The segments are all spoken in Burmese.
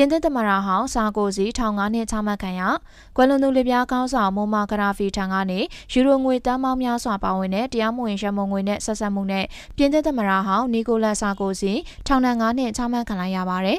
ပြင်သစ်သမ္မတဟောင်းစာကိုစီထောင်9နှစ်ချမှတ်ခံရကွယ်လွန်သူလပြားကောင်းဆောင်မိုမာဂရာဖီထံကနေယူရိုငွေတန်းပေါင်းများစွာပါဝင်တဲ့တရားမဝင်ရမုံငွေနဲ့ဆက်ဆက်မှုနဲ့ပြင်သစ်သမ္မတဟောင်းနီကိုလက်စာကိုစီထောင်ဒဏ်9နှစ်ချမှတ်ခံလိုက်ရပါတယ်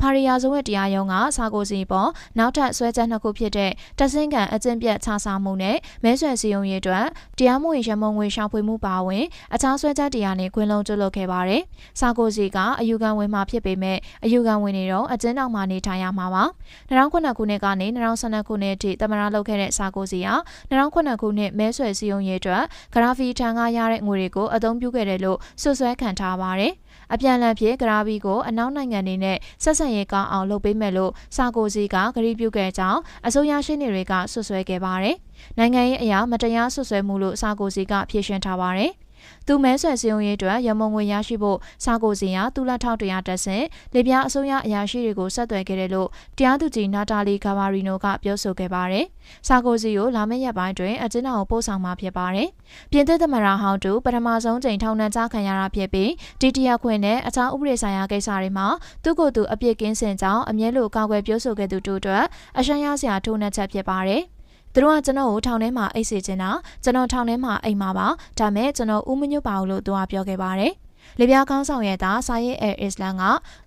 ဖာရီယာဇုံရဲ့တရားရုံးကစာကိုစီပေါ်နောက်ထပ်ဆွဲချက်နှစ်ခုဖြစ်တဲ့တဆင့်ကန်အကျင့်ပြတ်ခြားစားမှုနဲ့မဲဆွယ်စည်းရုံးရေးအတွက်တရားမဝင်ရမုံငွေရှောင်ဖွေမှုပါဝင်အခြားဆွဲချက်တရားနဲ့ခွင့်လုံးကျွလွတ်ခဲ့ပါတယ်။စာကိုစီကအယူခံဝင်မှာဖြစ်ပေမဲ့အယူခံဝင်နေတော့အကျဉ်းထောင်မှာနေထိုင်ရမှာပါ။2009ခုနှစ်ကနေ2012ခုနှစ်အထိတမနာလုပ်ခဲ့တဲ့စာကိုစီဟာ2009ခုနှစ်မဲဆွယ်စည်းရုံးရေးအတွက်ဂရာဖီထံကရတဲ့ငွေတွေကိုအသုံးပြုခဲ့တယ်လို့ဆွဆွဲခံထားပါတယ်။အပြန်လန်ဖြင့်ဂရာဘီကိုအနောက်နိုင်ငံတွေနဲ့ဆက်ဆံရေးကောင်းအောင်လုပ်ပေးမယ်လို့စာကိုစီကဂရုပြုခဲ့ကြောင်းအစိုးရရှိနေတွေကဆွဆွဲခဲ့ပါတယ်။နိုင်ငံရေးအရာမတရားဆွဆွဲမှုလို့စာကိုစီကဖြေရှင်းထားပါတယ်။ သူမဲဆွယ်စည်းရုံးရေးအတွက်ရမုံငွေရရှိဖို့စာကိုစီယာတူလက်ထောက်တရားတက်ဆင့်လေပြားအစိုးရအရာရှိတွေကိုဆက်သွယ်ခဲ့တယ်လို့တရားသူကြီးနာတာလီဂါဘာရီနိုကပြောဆိုခဲ့ပါတယ်။စာကိုစီကိုလာမယ့်ရက်ပိုင်းတွင်အကျဉ်းထောင်ကိုပို့ဆောင်မှာဖြစ်ပါတယ်။ပြင်သစ်သမ္မတဟောင်းတူပထမဆုံးချိန်ထောင်နှံကြားခံရတာဖြစ်ပြီးတီတီယခွင့်နဲ့အခြားဥပဒေဆိုင်ရာကိစ္စတွေမှာသူ့ကိုယ်သူအပြစ်ကင်းစင်ကြောင်းအမြဲလိုကောက်ွယ်ပြောဆိုခဲ့သူတို့အတွက်အရှမ်းရစရာထိုးနှက်ချက်ဖြစ်ပါတယ်။ သူတို့ကကျွန်တော်ကိုထောင်ထဲမှာအိတ်စေချင်တာကျွန်တော်ထောင်ထဲမှာအိမ်မှာပါဒါမဲ့ကျွန်တော်ဦးမညွတ်ပါဘူးလို့သူကပြောခဲ့ပါတယ်လေပြားကောင်းဆောင်ရဲ့သားစာရေးအဲအစ္စလမ်က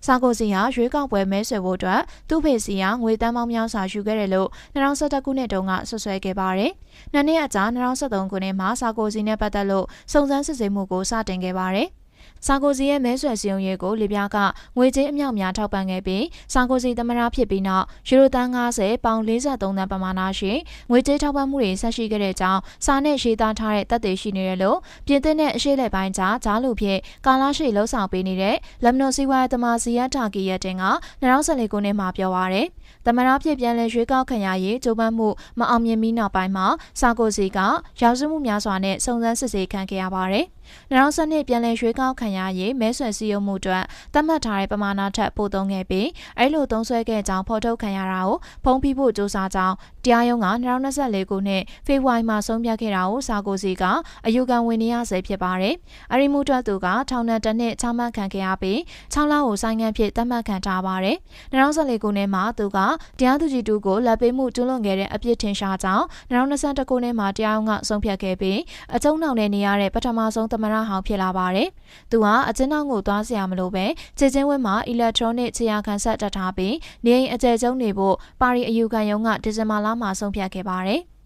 စာကိုစီဟာရွေးကောက်ပွဲမဲဆွယ်ဖို့အတွက်သူ့ဖေစီကငွေတန်းပေါင်းများစွာယူခဲ့တယ်လို့2011ခုနှစ်တုန်းကဆွဆွဲခဲ့ပါတယ်။နှစ်နှစ်အကြာ2013ခုနှစ်မှာစာကိုစီနဲ့ပတ်သက်လို့စုံစမ်းစစ်ဆေးမှုကိုစတင်ခဲ့ပါတယ်။ စာကိုစီရဲ့မဲဆွယ်စည်းရုံးရေးကိုလေပြားကငွေကြေးအမြောက်များထောက်ပံ့ခဲ့ပြီးစာကိုစီသမရဖြစ်ပြီးနောက်ယူရိုတန်း90ပေါင်43သန်းပမာဏရှိငွေကြေးထောက်ပံ့မှုတွေဆက်ရှိခဲ့တဲ့အကြောင်းစာနဲ့ရေးသားထားတဲ့တပ်တွေရှိနေတယ်လို့ပြင်သစ်နဲ့အရှေ့လက်ပိုင်းကြားဂျားလူဖြစ်ကာလာရှိလှုပ်ဆောင်ပေးနေတဲ့လက်မနိုစီဝါသမာစီယန်တာကီရဲ့တင်က2014ခုနှစ်မှာပြောပါရယ် သမရဖြစ်ပြန်လဲရွေးကောက်ခံရရေးကြိုးပမ်းမှုမအောင်မြင်မီနောက်ပိုင်းမှာစာကိုစီကရာဇဝမှုများစွာနဲ့စုံစမ်းစစ်ဆေးခံခဲ့ရပါတယ်။နောက်ဆက်နှစ်ပြန်လည်ရွေးကောက်ခံရရေးမဲဆွယ်စည်းရုံးမှုအတွက်သတ်မှတ်ထားတဲ့ပမာဏထက်ပိုသုံးခဲ့ပြီးအဲ့လိုသုံးဆွဲခဲ့ကြောင်းဖော်ထုတ်ခံရတာကိုဖုံးပြဖို့စ조사ကြောင်းတရားရုံးက2024ခုနှစ်ဖေဖော်ဝါရီမှာဆုံးဖြတ်ခဲ့တာကိုစာကိုစီကအယူခံဝင်နေရဆဲဖြစ်ပါတယ်။အရီမူတွတ်သူကထောင်ဒဏ်တစ်နှစ်ချမှတ်ခံခဲ့ရပြီး6လကိုဆိုင်ငံဖြစ်သတ်မှတ်ခံထားပါတယ်။2024ခုနှစ်မှာသူကတရားသူကြီးတူကိုလက်ပေးမှုကျူးလွန်ခဲ့တဲ့အပြစ်ထင်ရှားကြောင်း2021ခုနှစ်မှာတရားရုံးကဆုံးဖြတ်ခဲ့ပြီးအကျုံးနှောင်နဲ့နေရတဲ့ပထမဆုံးသမရဟောင်းဖြစ်လာပါတယ်။သူဟာအကျဉ်းထောင်ကိုသွားစရာမလိုပဲခြေချင်းဝင်းမှာ electronic ခြေရာခံဆက်တက်ထားပြီးနေအိမ်အကျယ်ကျုံနေဖို့ပါရီအယူခံရုံးကဒီဇင်ဘာလမှာဆုံးဖြတ်ခဲ့ပါတယ်။